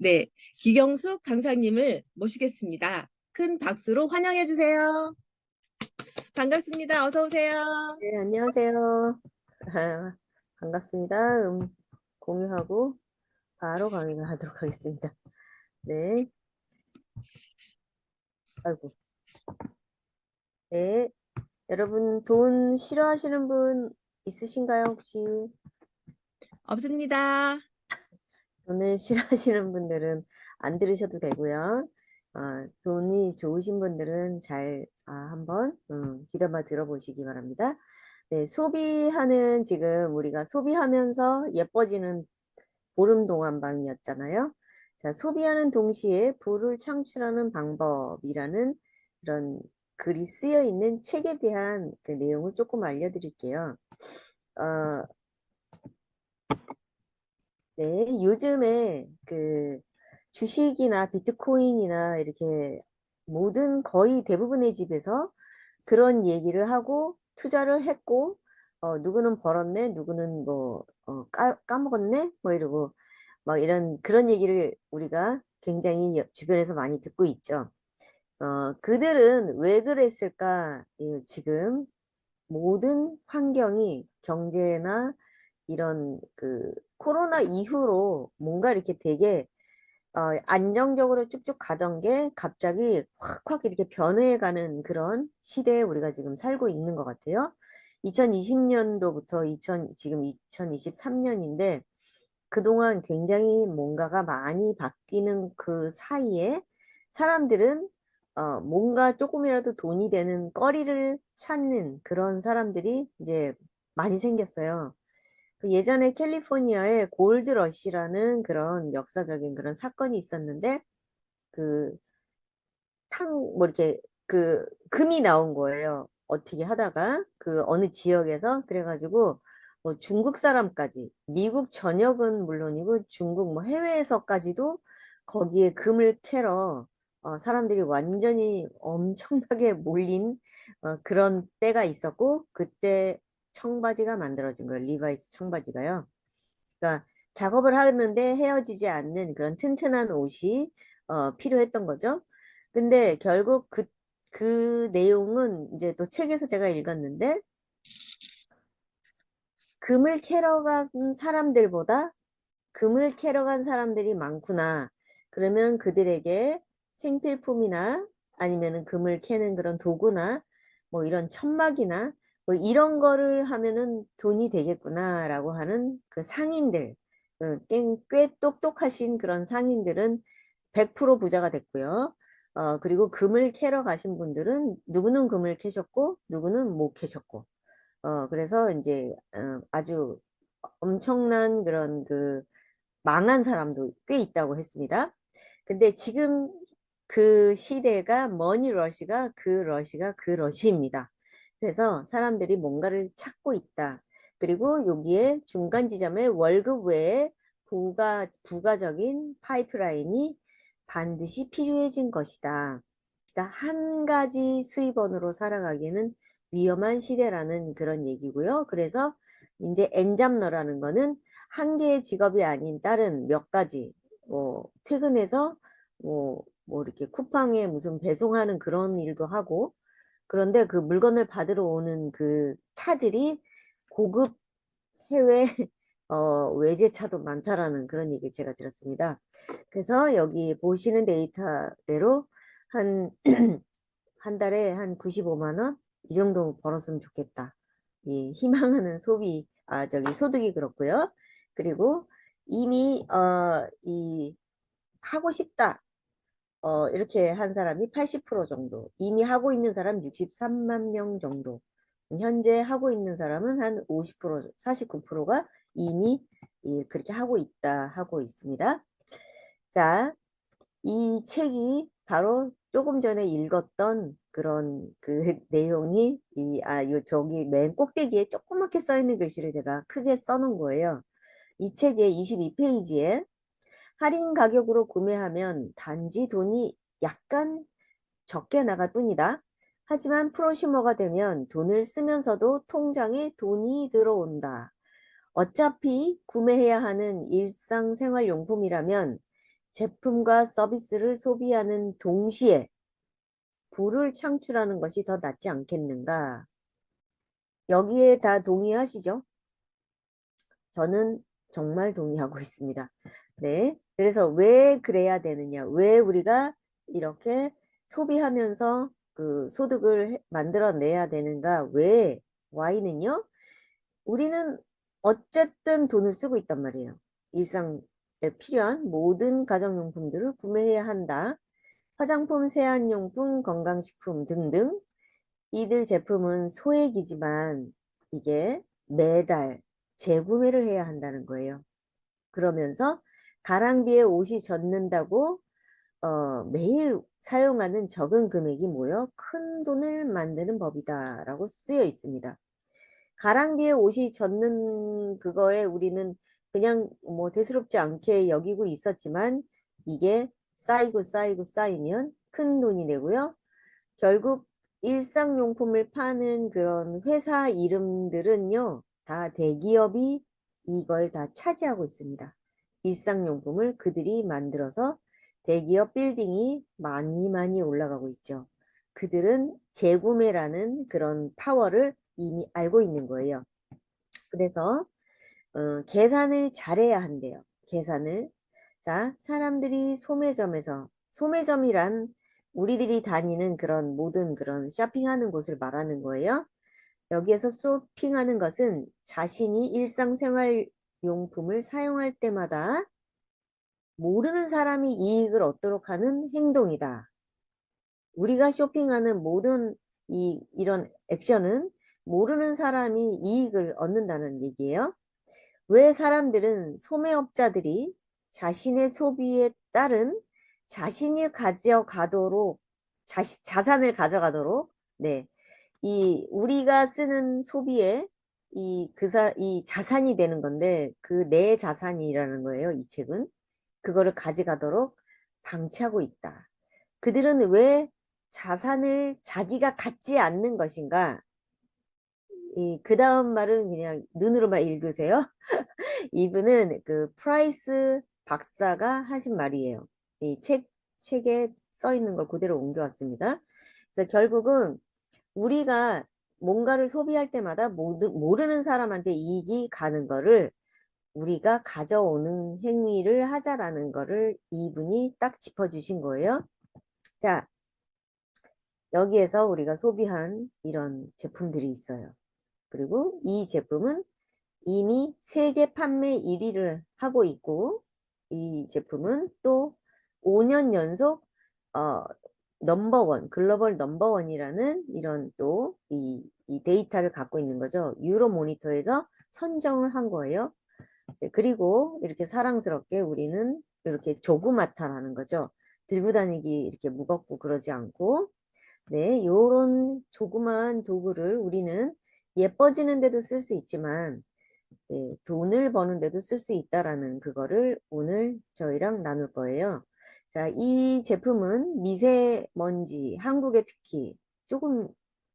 네, 기경숙 강사님을 모시겠습니다. 큰 박수로 환영해 주세요. 반갑습니다. 어서 오세요. 네, 안녕하세요. 아, 반갑습니다. 음, 공유하고 바로 강의를 하도록 하겠습니다. 네. 아이고. 네. 여러분, 돈 싫어하시는 분 있으신가요, 혹시? 없습니다. 돈을 싫어하시는 분들은 안 들으셔도 되고요. 아, 돈이 좋으신 분들은 잘 아, 한번 음, 귀담아 들어보시기 바랍니다. 네, 소비하는 지금 우리가 소비하면서 예뻐지는 보름 동안방이었잖아요. 자, 소비하는 동시에 부를 창출하는 방법이라는 그런 글이 쓰여 있는 책에 대한 그 내용을 조금 알려드릴게요. 어, 네, 요즘에 그 주식이나 비트코인이나 이렇게 모든 거의 대부분의 집에서 그런 얘기를 하고 투자를 했고 어, 누구는 벌었네, 누구는 뭐 어, 까, 까먹었네, 뭐 이러고 막 이런 그런 얘기를 우리가 굉장히 여- 주변에서 많이 듣고 있죠. 어, 그들은 왜 그랬을까? 이 지금 모든 환경이 경제나 이런 그 코로나 이후로 뭔가 이렇게 되게 어, 안정적으로 쭉쭉 가던 게 갑자기 확확 이렇게 변해가는 그런 시대에 우리가 지금 살고 있는 것 같아요. 2020년도부터 2000, 지금 2023년인데 그동안 굉장히 뭔가가 많이 바뀌는 그 사이에 사람들은 어, 뭔가 조금이라도 돈이 되는 거리를 찾는 그런 사람들이 이제 많이 생겼어요. 그 예전에 캘리포니아에 골드러시라는 그런 역사적인 그런 사건이 있었는데 그 탕, 뭐 이렇게 그 금이 나온 거예요. 어떻게 하다가 그 어느 지역에서 그래가지고 뭐 중국 사람까지 미국 전역은 물론이고 중국 뭐 해외에서까지도 거기에 금을 캐러 어, 사람들이 완전히 엄청나게 몰린 어, 그런 때가 있었고 그때 청바지가 만들어진 거예요. 리바이스 청바지가요. 그러니까 작업을 하는데 헤어지지 않는 그런 튼튼한 옷이 어, 필요했던 거죠. 근데 결국 그, 그 내용은 이제 또 책에서 제가 읽었는데 금을 캐러 간 사람들보다 금을 캐러 간 사람들이 많구나. 그러면 그들에게 생필품이나 아니면은 금을 캐는 그런 도구나 뭐 이런 천막이나 뭐 이런 거를 하면은 돈이 되겠구나라고 하는 그 상인들, 그 꽤, 꽤 똑똑하신 그런 상인들은 100% 부자가 됐고요. 어, 그리고 금을 캐러 가신 분들은 누구는 금을 캐셨고 누구는 못 캐셨고 어, 그래서 이제 어, 아주 엄청난 그런 그 망한 사람도 꽤 있다고 했습니다. 근데 지금 그 시대가 머니 러시가 그 러시가 그 러시입니다. 그래서 사람들이 뭔가를 찾고 있다. 그리고 여기에 중간 지점에 월급 외에 부가, 부가적인 파이프라인이 반드시 필요해진 것이다. 그러니까 한 가지 수입원으로 살아가기에는 위험한 시대라는 그런 얘기고요. 그래서 이제 엔잡러라는 거는 한 개의 직업이 아닌 다른 몇 가지 뭐 퇴근해서 뭐, 뭐 이렇게 쿠팡에 무슨 배송하는 그런 일도 하고 그런데 그 물건을 받으러 오는 그 차들이 고급 해외 어, 외제차도 많다라는 그런 얘기를 제가 들었습니다. 그래서 여기 보시는 데이터대로 한, 한 달에 한 95만 원? 이 정도 벌었으면 좋겠다. 이 희망하는 소비, 아, 저기 소득이 그렇고요. 그리고 이미, 어, 이, 하고 싶다. 어, 이렇게 한 사람이 80% 정도. 이미 하고 있는 사람 63만 명 정도. 현재 하고 있는 사람은 한 50%, 49%가 이미 이, 그렇게 하고 있다 하고 있습니다. 자, 이 책이 바로 조금 전에 읽었던 그런 그 내용이 이, 아, 요, 저기 맨 꼭대기에 조그맣게 써 있는 글씨를 제가 크게 써놓은 거예요. 이 책의 22페이지에 할인 가격으로 구매하면 단지 돈이 약간 적게 나갈 뿐이다. 하지만 프로슈머가 되면 돈을 쓰면서도 통장에 돈이 들어온다. 어차피 구매해야 하는 일상생활용품이라면 제품과 서비스를 소비하는 동시에 부를 창출하는 것이 더 낫지 않겠는가? 여기에 다 동의하시죠? 저는 정말 동의하고 있습니다. 네. 그래서 왜 그래야 되느냐? 왜 우리가 이렇게 소비하면서 그 소득을 해- 만들어내야 되는가? 왜? Y는요? 우리는 어쨌든 돈을 쓰고 있단 말이에요. 일상에 필요한 모든 가정용품들을 구매해야 한다. 화장품, 세안용품, 건강식품 등등. 이들 제품은 소액이지만 이게 매달 재구매를 해야 한다는 거예요. 그러면서 가랑비에 옷이 젖는다고 어, 매일 사용하는 적은 금액이 모여 큰 돈을 만드는 법이다 라고 쓰여 있습니다. 가랑비에 옷이 젖는 그거에 우리는 그냥 뭐 대수롭지 않게 여기고 있었지만 이게 쌓이고 쌓이고 쌓이면 큰 돈이 되고요. 결국 일상용품을 파는 그런 회사 이름들은요, 다 대기업이 이걸 다 차지하고 있습니다. 일상용품을 그들이 만들어서 대기업 빌딩이 많이 많이 올라가고 있죠. 그들은 재구매라는 그런 파워를 이미 알고 있는 거예요. 그래서 어, 계산을 잘해야 한대요. 계산을. 자, 사람들이 소매점에서 소매점이란 우리들이 다니는 그런 모든 그런 쇼핑하는 곳을 말하는 거예요. 여기에서 쇼핑하는 것은 자신이 일상생활 용품을 사용할 때마다 모르는 사람이 이익을 얻도록 하는 행동이다. 우리가 쇼핑하는 모든 이, 이런 액션은 모르는 사람이 이익을 얻는다는 얘기예요. 왜 사람들은 소매업자들이 자신의 소비에 따른 자신이 가져가도록 자, 자산을 가져가도록 네. 이 우리가 쓰는 소비에 이 그사 이 자산이 되는 건데 그 내 자산이라는 거예요. 이 책은 그거를 가져가도록 방치하고 있다. 그들은 왜 자산을 자기가 갖지 않는 것인가? 이그 다음 말은 그냥 눈으로만 읽으세요. 이분은 그 프라이스 박사가 하신 말이에요. 이 책, 책에 써 있는 걸 그대로 옮겨왔습니다. 그래서 결국은 우리가 뭔가를 소비할 때마다 모르, 모르는 사람한테 이익이 가는 거를 우리가 가져오는 행위를 하자라는 거를 이분이 딱 짚어주신 거예요. 자, 여기에서 우리가 소비한 이런 제품들이 있어요. 그리고 이 제품은 이미 세계 판매 1위를 하고 있고 이 제품은 또 5년 연속 어, 넘버원, 글로벌 넘버원이라는 이런 또이 이 데이터를 갖고 있는 거죠. 유로 모니터에서 선정을 한 거예요. 네, 그리고 이렇게 사랑스럽게 우리는 이렇게 조그맣다라는 거죠. 들고 다니기 이렇게 무겁고 그러지 않고 네, 요런 조그만 도구를 우리는 예뻐지는 데도 쓸 수 있지만 네, 돈을 버는 데도 쓸 수 있다라는 그거를 오늘 저희랑 나눌 거예요. 자, 이 제품은 미세먼지, 한국에 특히 조금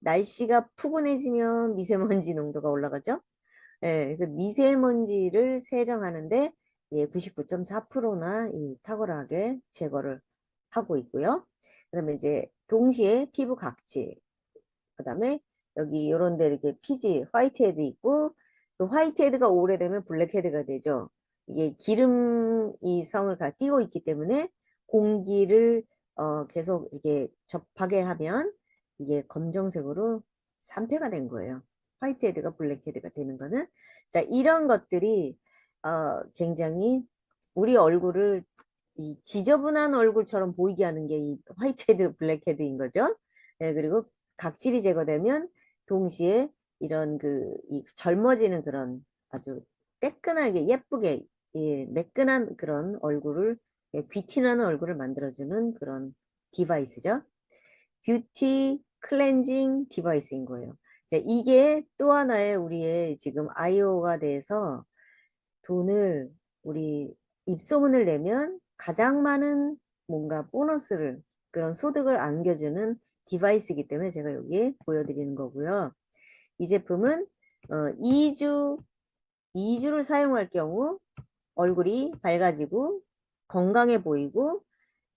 날씨가 푸근해지면 미세먼지 농도가 올라가죠. 예, 그래서 미세먼지를 세정하는데 예, 99.4%나 이 탁월하게 제거를 하고 있고요. 그다음에 이제 동시에 피부 각질, 그다음에 여기 이런 데 이렇게 피지, 화이트헤드 있고 그 화이트헤드가 오래되면 블랙헤드가 되죠. 이게 기름이 성을 가 띄고 있기 때문에 공기를 어, 계속 이렇게 접하게 하면 이게 검정색으로 산패가 된 거예요. 화이트 헤드가 블랙 헤드가 되는 거는 자 이런 것들이 어, 굉장히 우리 얼굴을 이 지저분한 얼굴처럼 보이게 하는 게 이 화이트 헤드 블랙 헤드인 거죠. 네, 그리고 각질이 제거되면 동시에 이런 그이 젊어지는 그런 아주 뜨끈하게 예쁘게 예, 매끈한 그런 얼굴을 예, 귀티나는 얼굴을 만들어주는 그런 디바이스죠. 뷰티 클렌징 디바이스인 거예요. 자, 이게 또 하나의 우리의 지금 아이오가 돼서 돈을 우리 입소문을 내면 가장 많은 뭔가 보너스를 그런 소득을 안겨주는 디바이스이기 때문에 제가 여기 보여드리는 거고요. 이 제품은 어, 2주 2주를 사용할 경우 얼굴이 밝아지고 건강해 보이고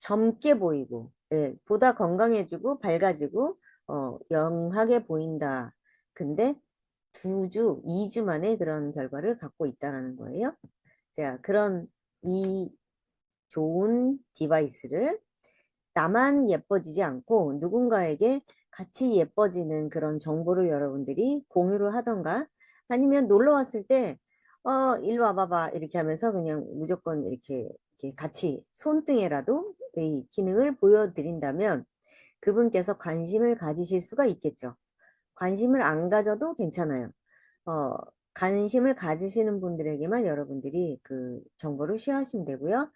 젊게 보이고 예, 보다 건강해지고 밝아지고 어, 영하게 보인다. 근데 두 주, 2주 만에 그런 결과를 갖고 있다라는 거예요. 자, 그런 이 좋은 디바이스를 나만 예뻐지지 않고 누군가에게 같이 예뻐지는 그런 정보를 여러분들이 공유를 하던가 아니면 놀러 왔을 때 어, 일로 와봐봐 이렇게 하면서 그냥 무조건 이렇게 같이 손등에라도 이 기능을 보여드린다면 그분께서 관심을 가지실 수가 있겠죠. 관심을 안 가져도 괜찮아요. 어, 관심을 가지시는 분들에게만 여러분들이 그 정보를 쉐어하시면 되고요.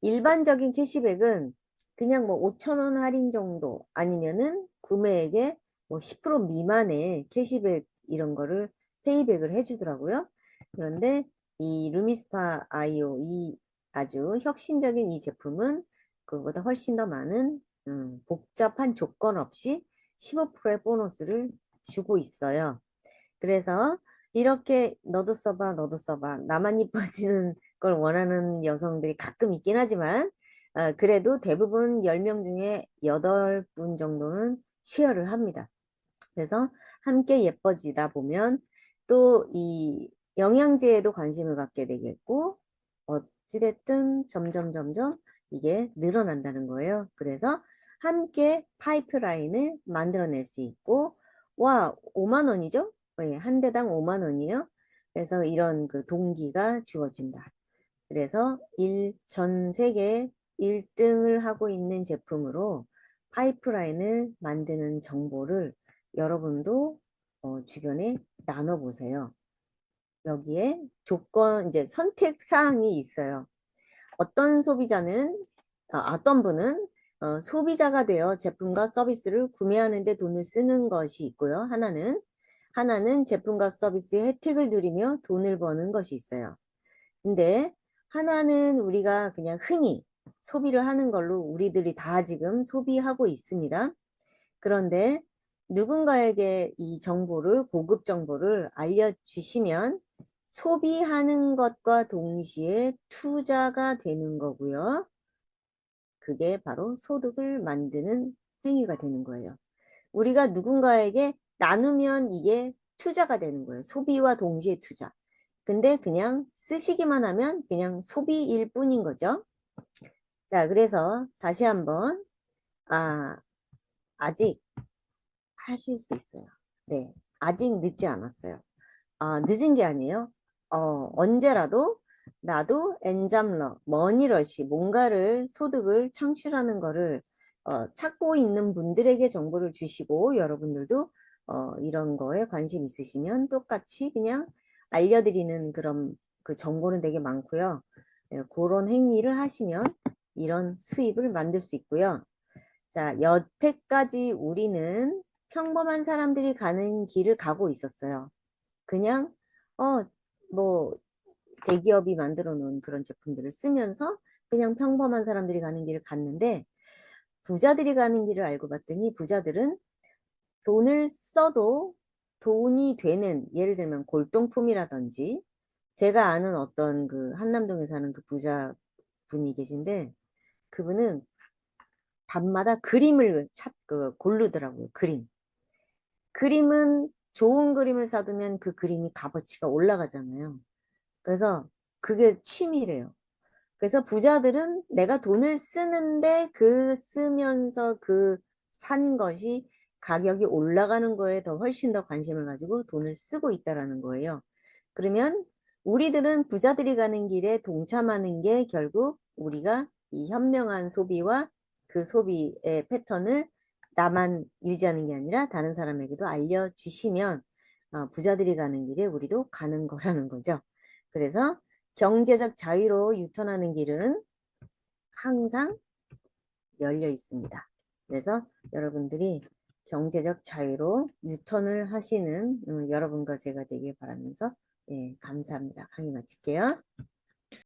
일반적인 캐시백은 그냥 뭐 5,000원 할인 정도 아니면은 구매액의 뭐 10% 미만의 캐시백 이런 거를 페이백을 해주더라고요. 그런데 이 루미스파 아이오 이 아주 혁신적인 이 제품은 그거보다 훨씬 더 많은 음, 복잡한 조건 없이 15%의 보너스를 주고 있어요. 그래서 이렇게 너도 써봐, 너도 써봐. 나만 이뻐지는 걸 원하는 여성들이 가끔 있긴 하지만 어, 그래도 대부분 10명 중에 8분 정도는 쉐어를 합니다. 그래서 함께 예뻐지다 보면 또 이 영양제에도 관심을 갖게 되겠고 어 찌됐든 점점 점점 이게 늘어난다는 거예요. 그래서 함께 파이프라인을 만들어낼 수 있고 와 5만 원이죠? 네, 한 대당 5만 원이에요. 그래서 이런 그 동기가 주어진다. 그래서 일, 전 세계 1등을 하고 있는 제품으로 파이프라인을 만드는 정보를 여러분도 어, 주변에 나눠보세요. 여기에 조건, 이제 선택 사항이 있어요. 어떤 소비자는, 아, 어떤 분은 어, 소비자가 되어 제품과 서비스를 구매하는 데 돈을 쓰는 것이 있고요. 하나는, 하나는 제품과 서비스의 혜택을 누리며 돈을 버는 것이 있어요. 근데 하나는 우리가 그냥 흔히 소비를 하는 걸로 우리들이 다 지금 소비하고 있습니다. 그런데 누군가에게 이 정보를, 고급 정보를 알려주시면 소비하는 것과 동시에 투자가 되는 거고요. 그게 바로 소득을 만드는 행위가 되는 거예요. 우리가 누군가에게 나누면 이게 투자가 되는 거예요. 소비와 동시에 투자. 근데 그냥 쓰시기만 하면 그냥 소비일 뿐인 거죠. 자, 그래서 다시 한번, 아, 아직 하실 수 있어요. 네, 아직 늦지 않았어요. 아, 늦은 게 아니에요. 어, 언제라도 나도 엔잡러, 머니러시, 뭔가를 소득을 창출하는 거를 어, 찾고 있는 분들에게 정보를 주시고 여러분들도 어, 이런 거에 관심 있으시면 똑같이 그냥 알려드리는 그런 그 정보는 되게 많고요. 예, 그런 행위를 하시면 이런 수입을 만들 수 있고요. 자, 여태까지 우리는 평범한 사람들이 가는 길을 가고 있었어요. 그냥 어 뭐 대기업이 만들어 놓은 그런 제품들을 쓰면서 그냥 평범한 사람들이 가는 길을 갔는데 부자들이 가는 길을 알고 봤더니 부자들은 돈을 써도 돈이 되는 예를 들면 골동품이라든지 제가 아는 어떤 그 한남동에 사는 그 부자 분이 계신데 그분은 밤마다 그림을 찾, 그 고르더라고요. 그림. 그림은 좋은 그림을 사두면 그 그림이 값어치가 올라가잖아요. 그래서 그게 취미래요. 그래서 부자들은 내가 돈을 쓰는데 그 쓰면서 그 산 것이 가격이 올라가는 거에 더 훨씬 더 관심을 가지고 돈을 쓰고 있다라는 거예요. 그러면 우리들은 부자들이 가는 길에 동참하는 게 결국 우리가 이 현명한 소비와 그 소비의 패턴을 나만 유지하는 게 아니라 다른 사람에게도 알려주시면 어, 부자들이 가는 길에 우리도 가는 거라는 거죠. 그래서 경제적 자유로 유턴하는 길은 항상 열려 있습니다. 그래서 여러분들이 경제적 자유로 유턴을 하시는 음, 여러분과 제가 되길 바라면서 예, 감사합니다. 강의 마칠게요.